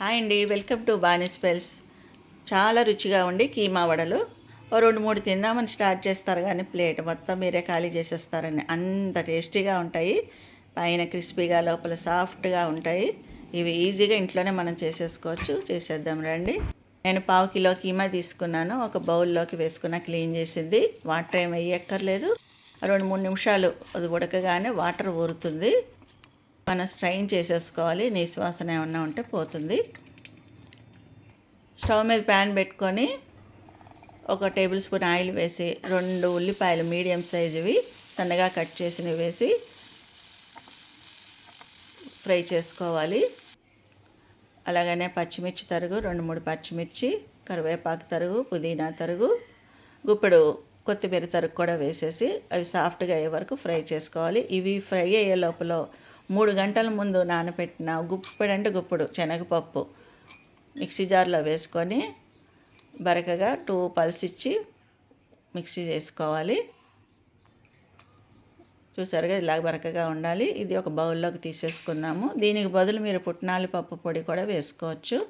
Hi అండి welcome to Bani spells. చాలా రుచిగా ఉండి కీమా వడలు. ఓ రెండు మూడు తిందామని స్టార్ట్ చేస్తారు కానీ ప్లేట్ మొత్తం మీరే ఖాళీ చేసేస్తారని అంత టేస్టీగా ఉంటాయి. పైన క్రిస్పీగా లోపల సాఫ్ట్గా ఉంటాయి. ఇవి ఈజీగా ఇంట్లోనే మనం చేసేసుకోవచ్చు. చేసేద్దాం రండి. నేను పావు కిలో కీమా తీసుకున్నాను. ఒక బౌల్లోకి వేసుకున్న క్లీన్ చేసింది. వాటర్ ఏమి వేయక్కర్లేదు. రెండు మూడు నిమిషాలు అది ఉడకగానే వాటర్ ఊరుతుంది. మనం స్ట్రైన్ చేసేసుకోవాలి. నిశ్వాసన ఏమన్నా ఉంటే పోతుంది. స్టవ్ మీద ప్యాన్ పెట్టుకొని ఒక టేబుల్ స్పూన్ ఆయిల్ వేసి రెండు ఉల్లిపాయలు మీడియం సైజువి సన్నగా కట్ చేసినవి వేసి ఫ్రై చేసుకోవాలి. అలాగనే పచ్చిమిర్చి తరుగు రెండు మూడు పచ్చిమిర్చి కరివేపాకు తరుగు పుదీనా తరుగు గుప్పెడు కొత్తిమీర తరుగు కూడా వేసేసి అవి సాఫ్ట్గా అయ్యే వరకు ఫ్రై చేసుకోవాలి. ఇవి ఫ్రై అయ్యే లోపల మూడు గంటల ముందు నానబెట్టిన గుప్పెడు అంటే గుప్పుడు శనగపప్పు మిక్సీ జార్లో వేసుకొని బరకగా టూ పల్స్ ఇచ్చి మిక్సీ చేసుకోవాలి. చూసారుగా ఇలా బరకగా ఉండాలి. ఇది ఒక బౌల్లోకి తీసేసుకున్నాము. దీనికి బదులు మీరు పుట్నాలి పప్పు పొడి కూడా వేసుకోవచ్చు.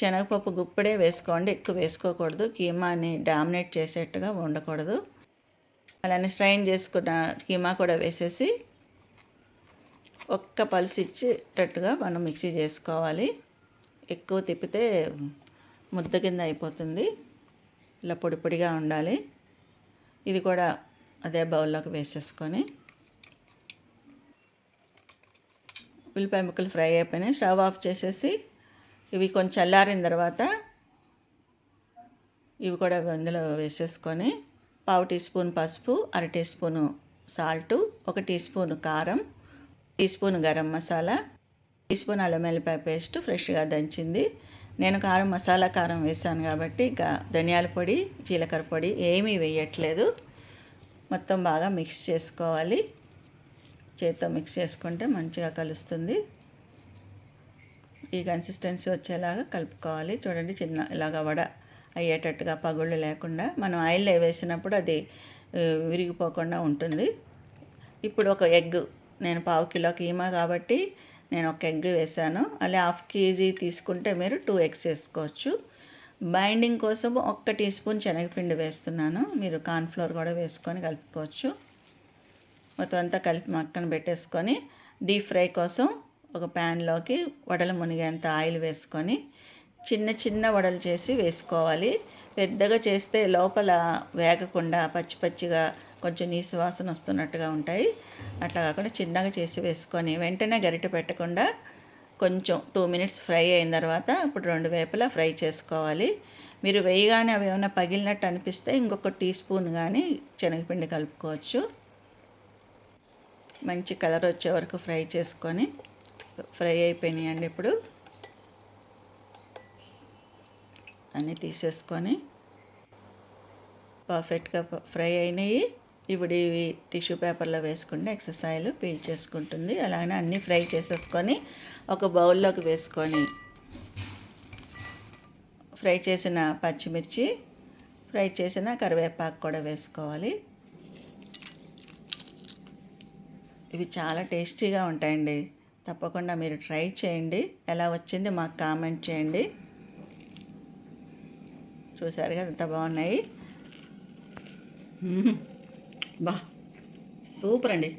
శనగపప్పు గుప్పుడే వేసుకోండి. ఎక్కువ వేసుకోకూడదు. కీమాని డామినేట్ చేసేట్టుగా ఉండకూడదు. అలానే స్ట్రైన్ చేసుకున్న కీమా కూడా వేసేసి ఒక్క పలుసు ఇచ్చేటట్టుగా మనం మిక్సీ చేసుకోవాలి. ఎక్కువ తిప్పితే ముద్ద కింద అయిపోతుంది. ఇలా పొడి పొడిగా ఉండాలి. ఇది కూడా అదే బౌల్లోకి వేసేసుకొని. ఉల్లిపాయ ముక్కలు ఫ్రై అయిపోయినాయి. స్టవ్ ఆఫ్ చేసేసి ఇవి కొంచెం చల్లారిన తర్వాత ఇవి కూడా అందులో వేసేసుకొని పావు టీ స్పూన్ పసుపు అర టీ స్పూను సాల్టు ఒక టీ స్పూన్ కారం teaspoon garam masala teaspoon అల్లం వెల్లిపాయ పేస్ట్ ఫ్రెష్గా దంచింది. నేను కారం మసాలా కారం వేసాను కాబట్టి ఇంకా ధనియాల పొడి జీలకర్ర పొడి ఏమీ వేయట్లేదు. మొత్తం బాగా మిక్స్ చేసుకోవాలి. చేతితో మిక్స్ చేసుకుంటే మంచిగా కలుస్తుంది. ఈ కన్సిస్టెన్సీ వచ్చేలాగా కలుపుకోవాలి. చూడండి చిన్న ఇలాగ వడ అయ్యేటట్టుగా పగుళ్ళు లేకుండా మనం ఆయిల్ వేసినప్పుడు అది విరిగిపోకుండా ఉంటుంది. ఇప్పుడు ఒక ఎగ్ నేను పావు కిలో కీమా కాబట్టి నేను ఒక ఎగ్ వేసాను. అలా హాఫ్ కేజీ తీసుకుంటే మీరు టూ ఎగ్స్ వేసుకోవచ్చు. బైండింగ్ కోసం ఒక్క టీ స్పూన్ శనగపిండి వేస్తున్నాను. మీరు కార్న్ఫ్లోర్ కూడా వేసుకొని కలుపుకోవచ్చు. మొత్తం అంతా కలిపి మక్కన పెట్టేసుకొని డీప్ ఫ్రై కోసం ఒక ప్యాన్లోకి వడలు మునిగేంత ఆయిల్ వేసుకొని చిన్న చిన్న వడలు చేసి వేసుకోవాలి. పెద్దగా చేస్తే లోపల వేగకుండా పచ్చి పచ్చిగా కొంచెం నీసు వాసన వస్తున్నట్టుగా ఉంటాయి. అట్లా కాకుండా చిన్నగా చేసి వేసుకొని వెంటనే గరిటె పెట్టకుండా కొంచెం టూ మినిట్స్ ఫ్రై అయిన తర్వాత ఇప్పుడు రెండు వేపులా ఫ్రై చేసుకోవాలి. మీరు వేయగానే అవి ఏమైనా పగిలినట్టు అనిపిస్తే ఇంకొక టీ స్పూన్ కానీ శనగపిండి కలుపుకోవచ్చు. మంచి కలర్ వచ్చే వరకు ఫ్రై చేసుకొని ఫ్రై అయిపోయినాయండి ఇప్పుడు. అన్నీ తీసేసుకొని పర్ఫెక్ట్గా ఫ్రై అయినాయి. ఇప్పుడు ఇవి టిష్యూ పేపర్లో వేసుకుంటే ఎక్సర్సైజ్ పీల్ చేసుకుంటుంది అలాగే అన్నీ ఫ్రై చేసేసుకొని ఒక బౌల్లోకి వేసుకొని ఫ్రై చేసిన పచ్చిమిర్చి ఫ్రై చేసిన కరివేపాకు కూడా వేసుకోవాలి. ఇవి చాలా టేస్టీగా ఉంటాయండి. తప్పకుండా మీరు ట్రై చేయండి. ఎలా వచ్చింది మాకు కామెంట్ చేయండి. చూసారుగా ఎంత బాగున్నాయి. బా. సూపర్ అండి.